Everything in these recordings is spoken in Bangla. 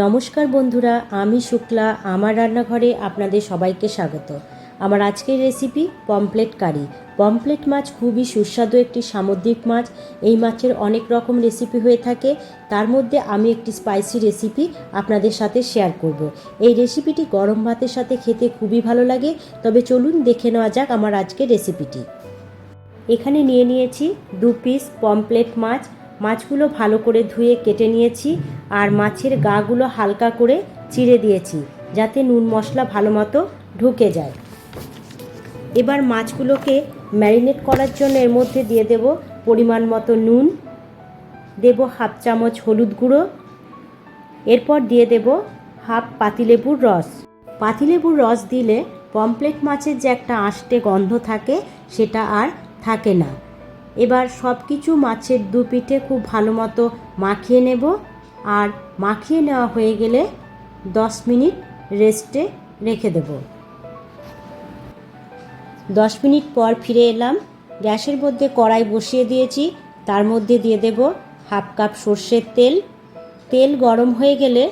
নমস্কার বন্ধুরা, আমি শুক্লা। আমার রান্নাঘরে আপনাদের সবাইকে স্বাগত। আমার আজকের রেসিপি পমপ্লেট কারি। পমপ্লেট মাছ খুবই সুস্বাদু একটি সামুদ্রিক মাছ। এই মাছের অনেক রকম রেসিপি হয়ে থাকে। তার মধ্যে আমি একটি স্পাইসি রেসিপি আপনাদের সাথে শেয়ার করব। এই রেসিপিটি গরম ভাতের সাথে খেতে খুবই ভালো লাগে। তবে চলুন দেখে নেওয়া যাক আমার আজকের রেসিপিটি এখানে নিয়ে নিয়েছি দু পিস পমপ্লেট মাছ। মাছগুলো ভালো করে ধুয়ে কেটে নিয়েছি আর মাছের গাগুলো হালকা করে চিড়ে দিয়েছি, যাতে নুন মশলা ভালো মতো ঢুকে যায়। এবার মাছগুলোকে ম্যারিনেট করার জন্য এর মধ্যে দিয়ে দেব পরিমাণ মতো নুন, দেব হাফ চামচ হলুদ গুঁড়ো, এরপর দিয়ে দেব হাফ পাতিলেবুর রস। পাতিলেবুর রস দিলে পমপ্লেট মাছের যে একটা আষ্টে গন্ধ থাকে, সেটা আর থাকে না। এবার সব কিছু মাছের দু পিঠে খুব ভালো মতো মাখিয়ে নেব। আর মাখিয়ে নেওয়া হয়ে গেলে দশ মিনিট রেস্টে রেখে দেব। দশ মিনিট পর ফিরে এলাম। গ্যাসের মধ্যে কড়াই বসিয়ে দিয়েছি। তার মধ্যে দিয়ে দেব হাফ কাপ সর্ষের তেল। তেল গরম হয়ে গেলে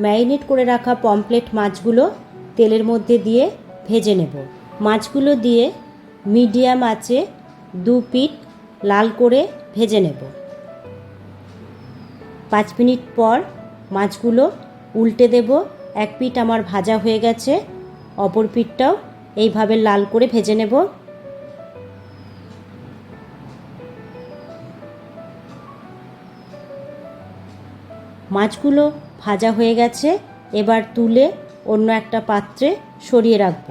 ম্যারিনেট করে রাখা পমপ্লেট মাছগুলো তেলের মধ্যে দিয়ে ভেজে নেব। মাছগুলো দিয়ে মিডিয়াম আঁচে দু পিঠ লাল করে ভেজে নেব। পাঁচ মিনিট পর মাছগুলো উল্টে দেব। এক পিঠ আমার ভাজা হয়ে গেছে, অপর পিঠটাও এইভাবে লাল করে ভেজে নেব। মাছগুলো ভাজা হয়ে গেছে, এবার তুলে অন্য একটা পাত্রে সরিয়ে রাখব।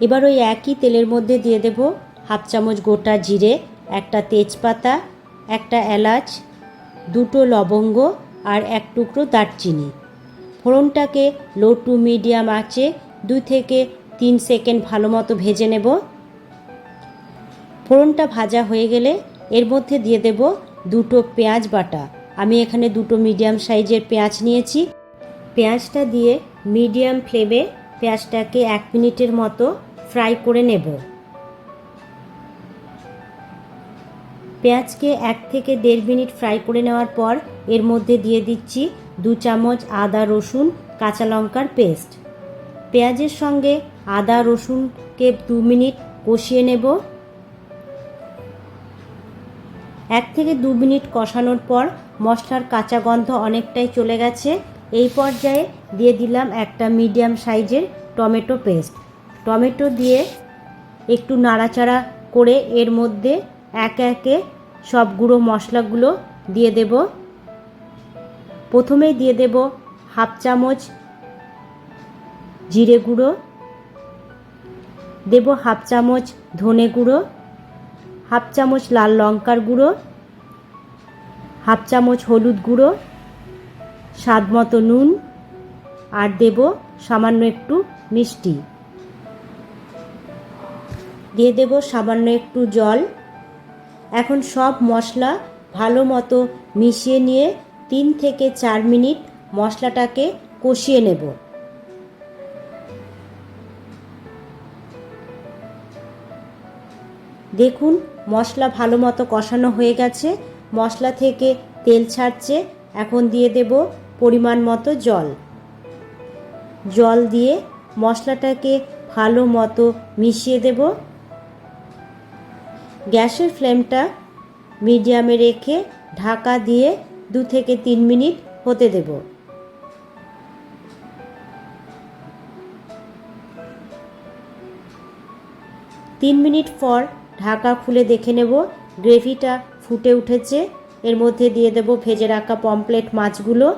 এবার ওই একই তেলের মধ্যে দিয়ে দেব হাফ চামচ গোটা জিরে, একটা তেজপাতা, একটা এলাচ, দুটো লবঙ্গ আর এক টুকরো দারচিনি। ফোড়নটাকে লো টু মিডিয়াম আঁচে দুই থেকে তিন সেকেন্ড ভালো মতো ভেজে নেব। ফোড়নটা ভাজা হয়ে গেলে এর মধ্যে দিয়ে দেব দুটো পেঁয়াজ বাটা। আমি এখানে দুটো মিডিয়াম সাইজের পেঁয়াজ নিয়েছি। পেঁয়াজটা দিয়ে মিডিয়াম ফ্লেমে পেঁয়াজটাকে এক মিনিটের মতো ফ্রাই করে নেব। পেঁয়াজকে এক থেকে দেড় মিনিট ফ্রাই করে নেওয়ার পর এর মধ্যে দিয়ে দিচ্ছি দু চামচ আদা, রসুন, কাঁচা লঙ্কার পেস্ট। পেঁয়াজের সঙ্গে আদা, রসুনকে দু মিনিট কষিয়ে নেব। এক থেকে দু মিনিট কষানোর পর মশলার কাঁচা গন্ধ অনেকটাই চলে গেছে। এই পর্যায়ে দিয়ে দিলাম একটা মিডিয়াম সাইজের টমেটো পেস্ট। টমেটো দিয়ে একটু নাড়াচাড়া করে এর মধ্যে একে একে সব গুঁড়ো মশলাগুলো দিয়ে দেব। প্রথমেই দিয়ে দেব হাফ চামচ জিরে গুঁড়ো। দেব হাফ চামচ ধনে গুঁড়ো। হাফ চামচ লাল লঙ্কার গুঁড়ো। হাফ চামচ হলুদ গুঁড়ো। স্বাদ মতো নুন। আর দেব সামান্য একটু মিষ্টি। দিয়ে দেব সামান্য একটু জল। এখন সব মশলা ভালো মতো মিশিয়ে নিয়ে তিন থেকে চার মিনিট মশলাটাকে কষিয়ে নেব। দেখুন, মশলা ভালো মতো কষানো হয়ে গেছে। মশলা থেকে তেল ছাড়ছে। এখন দিয়ে দেব পরিমাণ মতো জল। জল দিয়ে মশলাটাকে ভালো মতো মিশিয়ে দেব। গ্যাসের ফ্লেমটা মিডিয়ামে রেখে ঢাকা দিয়ে দু থেকে তিন মিনিট হতে দেব। তিন মিনিট পর ঢাকা খুলে দেখে নেব, গ্রেভিটা ফুটে উঠেছে। এর মধ্যে দিয়ে দেব ভেজে রাখা পমপ্লেট মাছগুলো।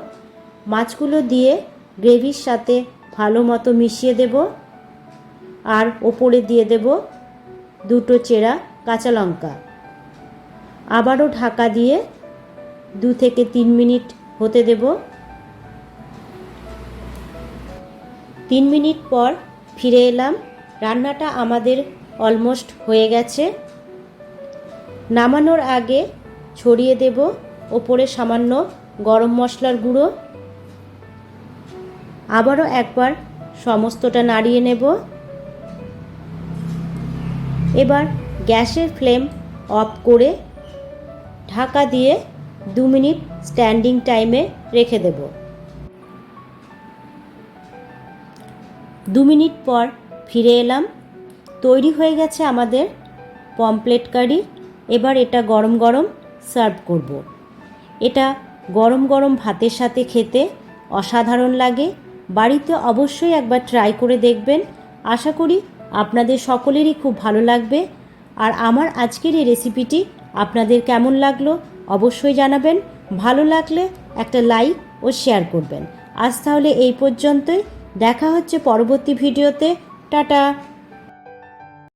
মাছগুলো দিয়ে গ্রেভির সাথে ভালো মতো মিশিয়ে দেব। আর ওপরে দিয়ে দেব দুটো চেরা কাঁচা লঙ্কা। আবারও ঢাকা দিয়ে দু থেকে তিন মিনিট হতে দেব। তিন মিনিট পর ফিরে এলাম। রান্নাটা আমাদের অলমোস্ট হয়ে গেছে। নামানোর আগে ছড়িয়ে দেব ওপরে সামান্য গরম মশলার গুঁড়ো। আবারও একবার সমস্তটা নাড়িয়ে নেব। এবার গ্যাসের ফ্লেম অফ করে ঢাকা দিয়ে দু মিনিট স্ট্যান্ডিং টাইমে রেখে দেব। দু মিনিট পর ফিরে এলাম। তৈরি হয়ে গেছে আমাদের পমপ্লেট কারি। এবার এটা গরম গরম সার্ভ করব। এটা গরম গরম ভাতের সাথে খেতে অসাধারণ লাগে। বাড়িতে অবশ্যই একবার ট্রাই করে দেখবেন। আশা করি আপনাদের সকলেরই খুব ভালো লাগবে। আর আমার আজকের এই রেসিপিটি আপনাদের কেমন লাগল অবশ্যই জানাবেন। ভালো লাগলে একটা লাইক ও শেয়ার করবেন। আজ তাহলে এই পর্যন্তই। দেখা হচ্ছে পরবর্তী ভিডিওতে টাটা!